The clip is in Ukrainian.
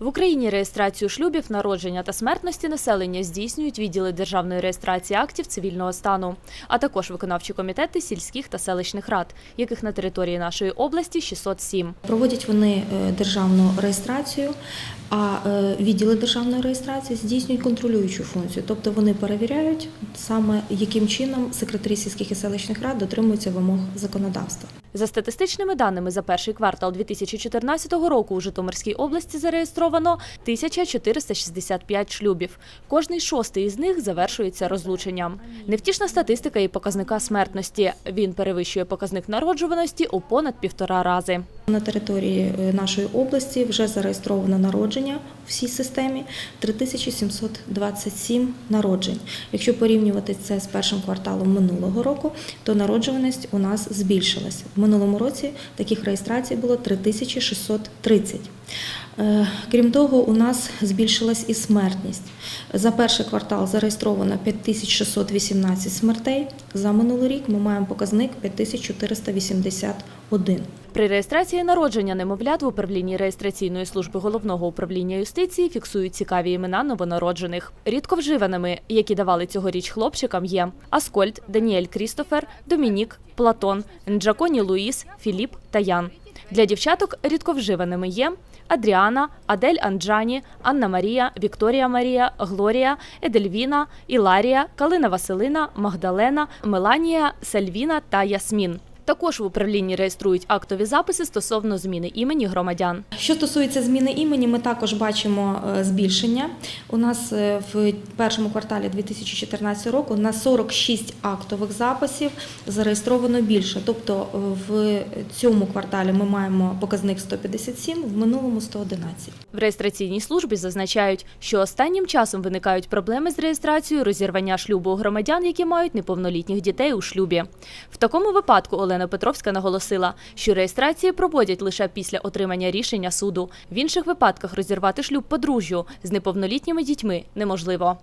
В Україні реєстрацію шлюбів, народження та смертності населення здійснюють відділи державної реєстрації актів цивільного стану, а також виконавчі комітети сільських та селищних рад, яких на території нашої області 607. Проводять вони е, державну реєстрацію, а е, відділи державної реєстрації здійснюють контролюючу функцію, тобто вони перевіряють саме яким чином секретарі сільських і селищних рад дотримуються вимог законодавства. За статистичними даними за перший квартал 2014 року у Житомирській області зареєстровано 1465 шлюбів. Кожний шостий із них завершується розлученням. Невтішна статистика і показника смертності. Він перевищує показник народжуваності у понад півтора рази. На території е, нашої області вже зареєстровано народження в всій системі 3727 народжень. Якщо порівнювати це з першим кварталом минулого року, то народжуваність у нас збільшилася. В минулому році таких реєстрацій було 3630. Е, Крім того, у нас збільшилась і смертність. За перший квартал зареєстровано 5618 смертей. За минулий рік ми маємо показник 5481. При реєстрації народження немовлят в управлінні реєстраційної служби головного управління юстиції фіксують цікаві імена новонароджених. Рідко вживаними, які давали цьогоріч хлопчикам, є Аскольд, Даніель Крістофер, Домінік, Платон, Нджаконі Луїс, Філіп та Ян. Для дівчаток рідко вживаними є Адріана, Адель Анджані, Анна Марія, Вікторія Марія, Глорія, Едельвіна, Іларія, Калина Василина, Магдалена, Меланія, Сальвіна та Ясмін. Також в управлінні реєструють актові записи стосовно зміни імені громадян. Що стосується зміни імені, ми також бачимо е, збільшення. У нас е, в першому кварталі 2014 року на 46 актових записів зареєстровано більше. Тобто е, в цьому кварталі ми маємо показник 157, в минулому 111. В реєстраційній службі зазначають, що останнім часом виникають проблеми з реєстрацією розірвання шлюбу у громадян, які мають неповнолітніх дітей у шлюбі. В такому випадку Олена Петровська наголосила, що реєстрації проводять лише після отримання рішення суду. В інших випадках розірвати шлюб подружжю з неповнолітніми дітьми неможливо.